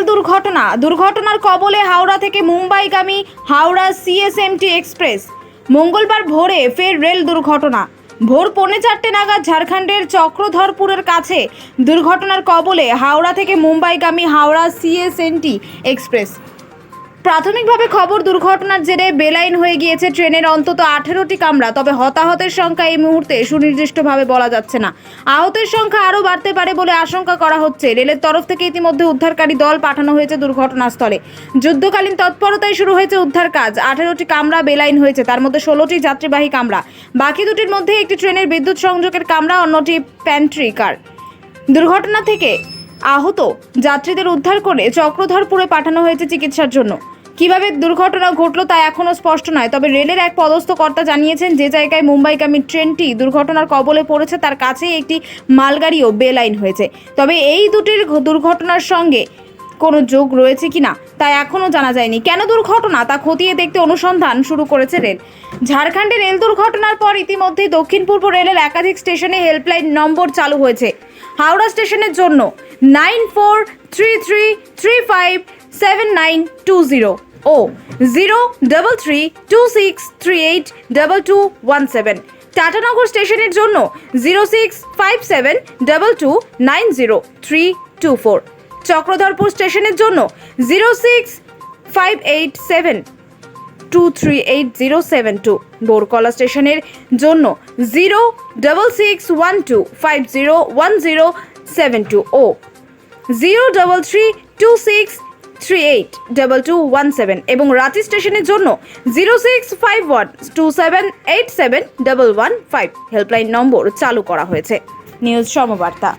Rail দুর্ঘটনা। দুর্ঘটনার কবলে হাওড়া থেকে মুম্বাইগামী হাওড়া সিএসএমটি এক্সপ্রেস। মঙ্গলবার ভোরে ফের রেল দুর্ঘটনা। ভোর পৌনে চারটে নাগাদ ঝাড়খণ্ডের চক্রধরপুরের কাছে দুর্ঘটনার কবলে হাওড়া থেকে মুম্বাইগামী হাওড়া সিএসএনটি এক্সপ্রেস। প্রাথমিকভাবে খবর দুর্ঘটনার জেরে বেলাইন হয়ে গিয়েছে ট্রেনের অন্তত আঠেরোটি কামরা, তবে হতাহতের সংখ্যা এই মুহূর্তে সুনির্দিষ্টভাবে বলা যাচ্ছে না। আহতের সংখ্যা আরও বাড়তে পারে বলে আশঙ্কা করা হচ্ছে। রেলের তরফ থেকে ইতিমধ্যে উদ্ধারকারী দল পাঠানো হয়েছে দুর্ঘটনাস্থলে। যুদ্ধকালীন তৎপরতায় শুরু হয়েছে উদ্ধার কাজ। আঠেরোটি কামরা বেলাইন হয়েছে, তার মধ্যে ষোলোটি যাত্রীবাহী কামরা। বাকি দুটির মধ্যে একটি ট্রেনের বিদ্যুৎ সংযোগের কামরা, অন্যটি প্যান্ট্রি কার। দুর্ঘটনা থেকে আহত যাত্রীদের উদ্ধার করে চক্রধরপুরে পাঠানো হয়েছে চিকিৎসার জন্য। কীভাবে দুর্ঘটনা ঘটলো তা এখনও স্পষ্ট নয়, তবে রেলের এক পদস্থ কর্তা জানিয়েছেন, যে জায়গায় মুম্বাইগামী ট্রেনটি দুর্ঘটনার কবলে পড়েছে, তার কাছেই একটি মালগাড়িও বেলাইন হয়েছে। তবে এই দুটির দুর্ঘটনার সঙ্গে কোনো যোগ রয়েছে কিনা তা এখনও জানা যায়নি। কেন দুর্ঘটনা, তা খতিয়ে দেখতে অনুসন্ধান শুরু করেছে রেল। ঝাড়খণ্ডে রেল দুর্ঘটনার পর ইতিমধ্যেই দক্ষিণ পূর্ব রেলের একাধিক স্টেশনে হেল্পলাইন নম্বর চালু হয়েছে। হাওড়া স্টেশনের জন্য nine four three three three five seven nine two zero o zero double three two six three eight double two one seven Tatanagar স্টেশনের জন্য zero six five seven double two nine zero three two four Chakradharpur স্টেশনের জন্য zero six five eight seven two three eight zero seven two Borkala স্টেশনের জন্য zero double six one two five zero one zero seven two o zero double three two six three eight double two one seven এবং রাতি স্টেশনের জন্য zero six five one two seven eight seven double one five helpline number চালু করা হয়েছে। News সমবার্তা।